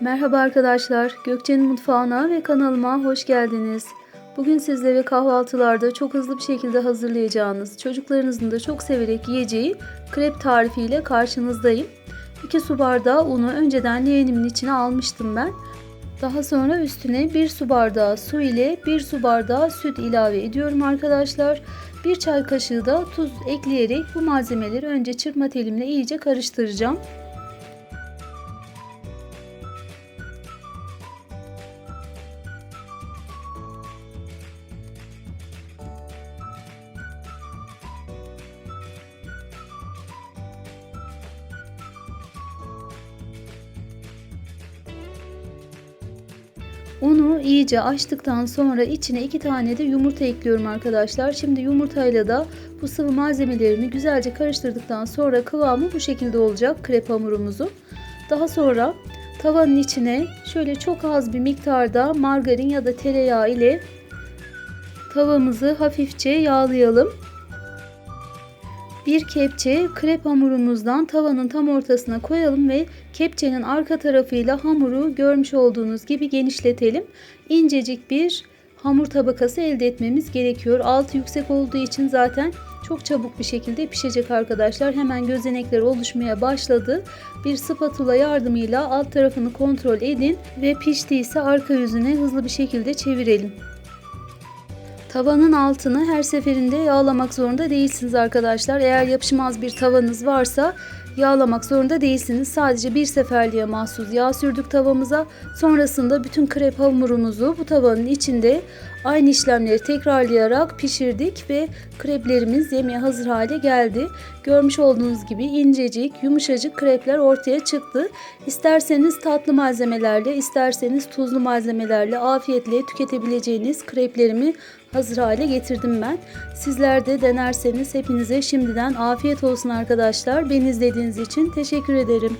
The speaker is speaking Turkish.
Merhaba arkadaşlar, Gökçe'nin mutfağına ve kanalıma hoş geldiniz. Bugün sizlere kahvaltılarda çok hızlı bir şekilde hazırlayacağınız, çocuklarınızın da çok severek yiyeceği krep tarifiyle karşınızdayım. 2 su bardağı unu önceden leğenimin içine almıştım ben. Daha sonra üstüne 1 su bardağı su ile 1 su bardağı süt ilave ediyorum arkadaşlar. 1 çay kaşığı da tuz ekleyerek bu malzemeleri önce çırpma telimle iyice karıştıracağım. Unu iyice açtıktan sonra içine iki tane de yumurta ekliyorum arkadaşlar. Şimdi yumurtayla da bu sıvı malzemelerimi güzelce karıştırdıktan sonra kıvamı bu şekilde olacak krep hamurumuzu. Daha sonra tavanın içine şöyle çok az bir miktarda margarin ya da tereyağı ile tavamızı hafifçe yağlayalım. Bir kepçe krep hamurumuzdan tavanın tam ortasına koyalım ve kepçenin arka tarafıyla hamuru görmüş olduğunuz gibi genişletelim. İncecik bir hamur tabakası elde etmemiz gerekiyor. Altı yüksek olduğu için zaten çok çabuk bir şekilde pişecek arkadaşlar. Hemen gözenekler oluşmaya başladı. Bir spatula yardımıyla alt tarafını kontrol edin ve piştiyse arka yüzüne hızlı bir şekilde çevirelim. Tavanın altını her seferinde yağlamak zorunda değilsiniz arkadaşlar. Eğer yapışmaz bir tavanız varsa yağlamak zorunda değilsiniz. Sadece bir seferliğe mahsus yağ sürdük tavamıza. Sonrasında bütün krep hamurumuzu bu tavanın içinde aynı işlemleri tekrarlayarak pişirdik ve kreplerimiz yemeğe hazır hale geldi. Görmüş olduğunuz gibi incecik, yumuşacık krepler ortaya çıktı. İsterseniz tatlı malzemelerle, isterseniz tuzlu malzemelerle afiyetle tüketebileceğiniz kreplerimi hazır hale getirdim ben. Sizler de denerseniz hepinize şimdiden afiyet olsun arkadaşlar. Beni izlediğiniz için teşekkür ederim.